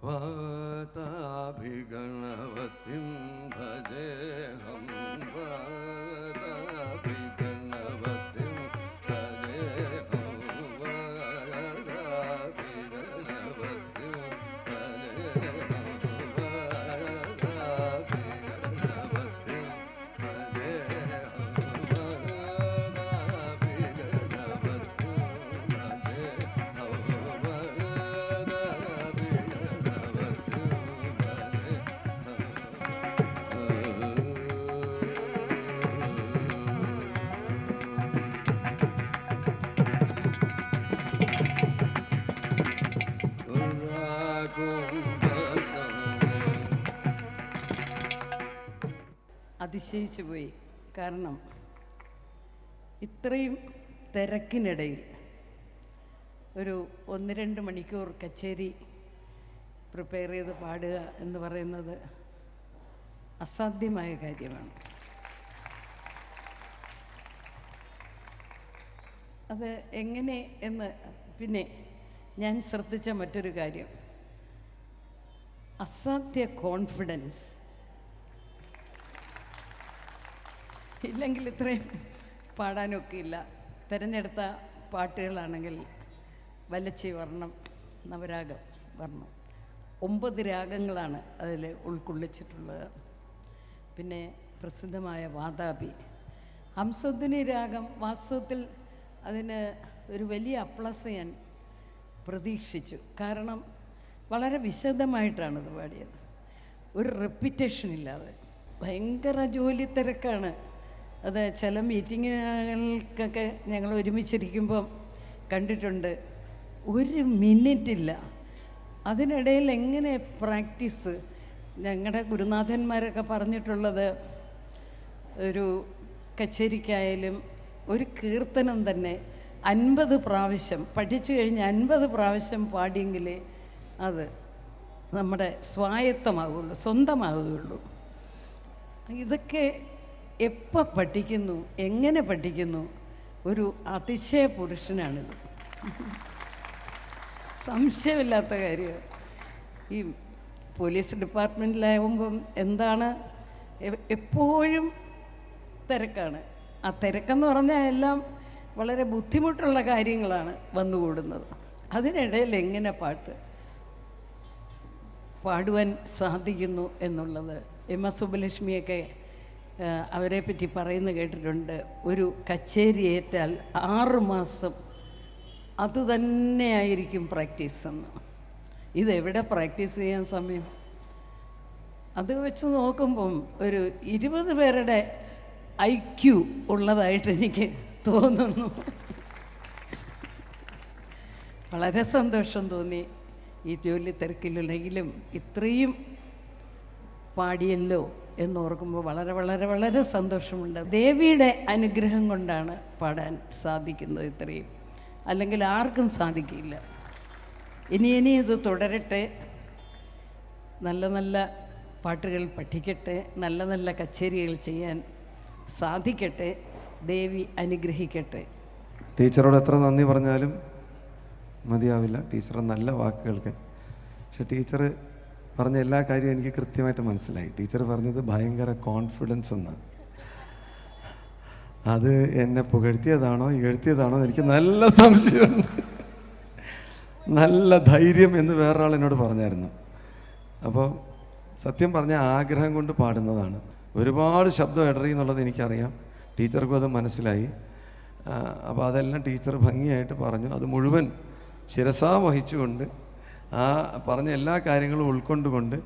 Whoa. അതിശയിച്ചു പോയി. കാരണം ഇത്രയും തിരക്കിനിടയിൽ ഒരു ഒന്ന് രണ്ട് മണിക്കൂർ കച്ചേരി പ്രിപ്പയർ ചെയ്ത് പാടുക എന്ന് പറയുന്നത് അസാധ്യമായ കാര്യമാണ്. അത് എങ്ങനെ എന്ന് പിന്നെ ഞാൻ ശ്രദ്ധിച്ച മറ്റൊരു കാര്യം. അസാധ്യ കോൺഫിഡൻസ് ഇല്ലെങ്കിൽ ഇത്രയും പാടാനൊക്കെ ഇല്ല തിരഞ്ഞെടുത്ത പാട്ടുകളാണെങ്കിൽ വലച്ചി വർണം നവരാഗം വർണം. ഒമ്പത് രാഗങ്ങളാണ് അതിൽ ഉൾക്കൊള്ളിച്ചിട്ടുള്ളത്. പിന്നെ പ്രസിദ്ധമായ വാതാപി. ഹംസദ്ദിനി രാഗം വാസ്തവത്തിൽ അതിന് ഒരു വലിയ അപ്ലസ് ഞാൻ പ്രതീക്ഷിച്ചു. കാരണം വളരെ വിശദമായിട്ടാണ് ഇത് പാടിയത്. ഒരു റെപ്പിറ്റേഷൻ ഇല്ലാതെ. ഭയങ്കര ജോലി തിരക്കാണ് അത് ചില മീറ്റിങ്ങുകൾക്കൊക്കെ ഞങ്ങൾ ഒരുമിച്ചിരിക്കുമ്പം കണ്ടിട്ടുണ്ട്. ഒരു മിനിറ്റ് ഇല്ല അതിനിടയിൽ എങ്ങനെ പ്രാക്ടീസ്? ഞങ്ങളുടെ ഗുരുനാഥന്മാരൊക്കെ പറഞ്ഞിട്ടുള്ളത് ഒരു കച്ചേരിക്കായാലും ഒരു കീർത്തനം തന്നെ അൻപത് പ്രാവശ്യം പഠിച്ചു കഴിഞ്ഞ് അൻപത് പ്രാവശ്യം പാടിയെങ്കിലേ അത് നമ്മുടെ സ്വായത്തമാകുള്ളൂ സ്വന്തമാകുകയുള്ളൂ ഇതൊക്കെ എപ്പോൾ പഠിക്കുന്നു എങ്ങനെ പഠിക്കുന്നു ഒരു അതിശയ പുരുഷനാണിത്. സംശയമില്ലാത്ത കാര്യം. ഈ പോലീസ് ഡിപ്പാർട്ട്മെന്റിലാകുമ്പം എന്താണ്? എപ്പോഴും തിരക്കാണ്. ആ തിരക്കെന്ന് പറഞ്ഞാൽ എല്ലാം വളരെ ബുദ്ധിമുട്ടുള്ള കാര്യങ്ങളാണ് വന്നുകൂടുന്നത്. അതിനിടയിൽ എങ്ങനെ പാട്ട് പാടുവാൻ സാധിക്കുന്നു എന്നുള്ളത്? എം എസ് സുബ്ബലക്ഷ്മിയൊക്കെ ആ, അവരെ പറ്റി പറയുന്നു കേട്ടിട്ടുണ്ട്. ഒരു കച്ചേരി ഏറ്റാൽ ആറ് മാസം അത് പ്രാക്ടീസ് എന്ന്. ഇതെവിടെ പ്രാക്ടീസ് ചെയ്യാൻ സമയം? അത് വെച്ച് നോക്കുമ്പം ഒരു ഇരുപത് പേരുടെ ഐ ക്യു ഉള്ളതായിട്ട് എനിക്ക് തോന്നുന്നു. വളരെ സന്തോഷം തോന്നി. ഈ ജോലി തിരക്കിലുണ്ടെങ്കിലും ഇത്രയും പാടിയല്ലോ. എന്നോർക്കുമ്പോൾ വളരെ വളരെ വളരെ സന്തോഷമുണ്ട്. ദേവിയുടെ അനുഗ്രഹം കൊണ്ടാണ് പാടാൻ സാധിക്കുന്നത് ഇത്രയും. അല്ലെങ്കിൽ ആർക്കും സാധിക്കില്ല. ഇനി ഇനി ഇത് തുടരട്ടെ. നല്ല നല്ല പാട്ടുകൾ പഠിക്കട്ടെ. നല്ല നല്ല കച്ചേരികൾ ചെയ്യാൻ സാധിക്കട്ടെ. ദേവി അനുഗ്രഹിക്കട്ടെ. ടീച്ചറോട് എത്ര നന്ദി പറഞ്ഞാലും മതിയാവില്ല. ടീച്ചറെ നല്ല വാക്കുകൾക്ക് പക്ഷെ ടീച്ചർ പറഞ്ഞ എല്ലാ കാര്യവും എനിക്ക് കൃത്യമായിട്ട് മനസ്സിലായി. ടീച്ചർ പറഞ്ഞത് ഭയങ്കര കോൺഫിഡൻസ് എന്നാണ് അത് എന്നെ പുകഴ്ത്തിയതാണോ എഴുത്തിയതാണോ എനിക്ക് നല്ല സംശയമുണ്ട്. നല്ല ധൈര്യം എന്ന് വേറൊരാൾ എന്നോട് പറഞ്ഞായിരുന്നു. അപ്പോൾ സത്യം പറഞ്ഞ ആഗ്രഹം കൊണ്ട് പാടുന്നതാണ്. ഒരുപാട് ശബ്ദം ഇടറി എന്നുള്ളത് എനിക്കറിയാം. ടീച്ചർക്കും അത് മനസ്സിലായി. അപ്പോൾ അതെല്ലാം ടീച്ചർ ഭംഗിയായിട്ട് പറഞ്ഞു. അത് മുഴുവൻ ശിരസാ വഹിച്ചുകൊണ്ട് ആ പറഞ്ഞ എല്ലാ കാര്യങ്ങളും ഉൾക്കൊണ്ടുകൊണ്ട്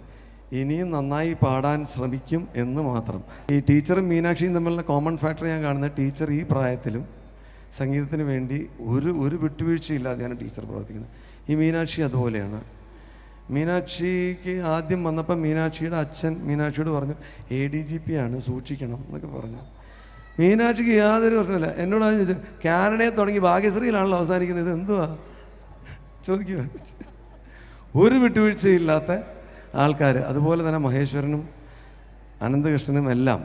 ഇനിയും നന്നായി പാടാൻ ശ്രമിക്കും എന്ന് മാത്രം. ഈ ടീച്ചറും മീനാക്ഷിയും തമ്മിലുള്ള കോമൺ ഫാക്ടർ ഞാൻ കാണുന്നത് ടീച്ചർ ഈ പ്രായത്തിലും സംഗീതത്തിന് വേണ്ടി ഒരു ഒരു വിട്ടുവീഴ്ചയില്ലാതെയാണ് ടീച്ചർ പ്രവർത്തിക്കുന്നത്. ഈ മീനാക്ഷി അതുപോലെയാണ്. മീനാക്ഷിക്ക് ആദ്യം വന്നപ്പോൾ മീനാക്ഷിയുടെ അച്ഛൻ മീനാക്ഷിയോട് പറഞ്ഞു എ ഡി ജി പി ആണ് സൂക്ഷിക്കണം എന്നൊക്കെ പറഞ്ഞു. മീനാക്ഷിക്ക് യാതൊരു പ്രശ്നമില്ല. എന്നോട് ചോദിച്ചു കാനഡയെ തുടങ്ങി ഭാഗ്യശ്രീയിലാണല്ലോ അവസാനിക്കുന്നത് ഇത് എന്തുവാ? ചോദിക്കുക ഒരു വിട്ടുവീഴ്ചയില്ലാത്ത ആൾക്കാർ അതുപോലെ തന്നെ മഹേശ്വരനും അനന്തകൃഷ്ണനും എല്ലാം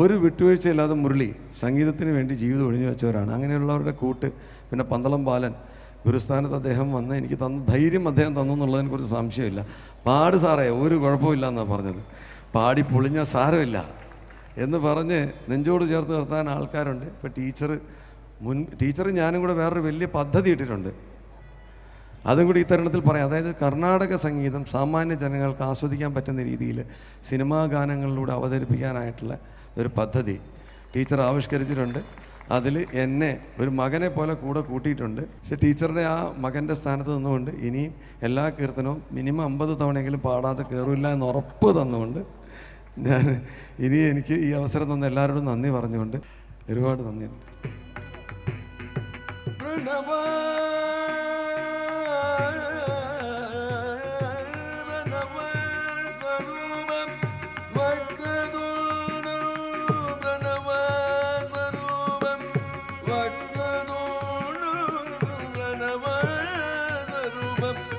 ഒരു വിട്ടുവീഴ്ചയില്ലാതെ മുരളി സംഗീതത്തിന് വേണ്ടി ജീവിതം ഒഴിഞ്ഞു വെച്ചവരാണ്. അങ്ങനെയുള്ളവരുടെ കൂട്ട് പിന്നെ പന്തളം ബാലൻ ഗുരുസ്ഥാനത്ത് അദ്ദേഹം വന്ന് എനിക്ക് തന്ന ധൈര്യം അദ്ദേഹം തന്നു എന്നുള്ളതിനെക്കുറിച്ച് സംശയമില്ല. പാട് സാറേ ഒരു കുഴപ്പമില്ല എന്നാണ് പറഞ്ഞത്. പാടി പൊളിഞ്ഞ സാരമില്ല എന്ന് പറഞ്ഞ് നെഞ്ചോട് ചേർത്ത് നിർത്താൻ ആൾക്കാരുണ്ട്. ഇപ്പോൾ ടീച്ചർ മുൻ ടീച്ചർ ഞാനും കൂടെ വേറൊരു വലിയ പദ്ധതി ഇട്ടിട്ടുണ്ട്. അതും കൂടി ഈ തരുണത്തിൽ പറയാം. അതായത് കർണാടക സംഗീതം സാമാന്യ ജനങ്ങൾക്ക് ആസ്വദിക്കാൻ പറ്റുന്ന രീതിയിൽ സിനിമാ ഗാനങ്ങളിലൂടെ അവതരിപ്പിക്കാനായിട്ടുള്ള ഒരു പദ്ധതി ടീച്ചർ ആവിഷ്കരിച്ചിട്ടുണ്ട്. അതിൽ എന്നെ ഒരു മകനെ പോലെ കൂടെ കൂട്ടിയിട്ടുണ്ട്. പക്ഷെ ടീച്ചറുടെ ആ മകന്റെ സ്ഥാനത്ത് നിന്നുകൊണ്ട് ഇനിയും എല്ലാ കീർത്തനവും മിനിമം അമ്പത് തവണയെങ്കിലും പാടാതെ കയറില്ല എന്ന് ഉറപ്പ് തന്നുകൊണ്ട് ഞാൻ ഇനി എനിക്ക് ഈ അവസരം തന്ന എല്ലാവരോടും നന്ദി പറഞ്ഞുകൊണ്ട് ഒരുപാട് നന്ദിയുണ്ട് 뿜뿜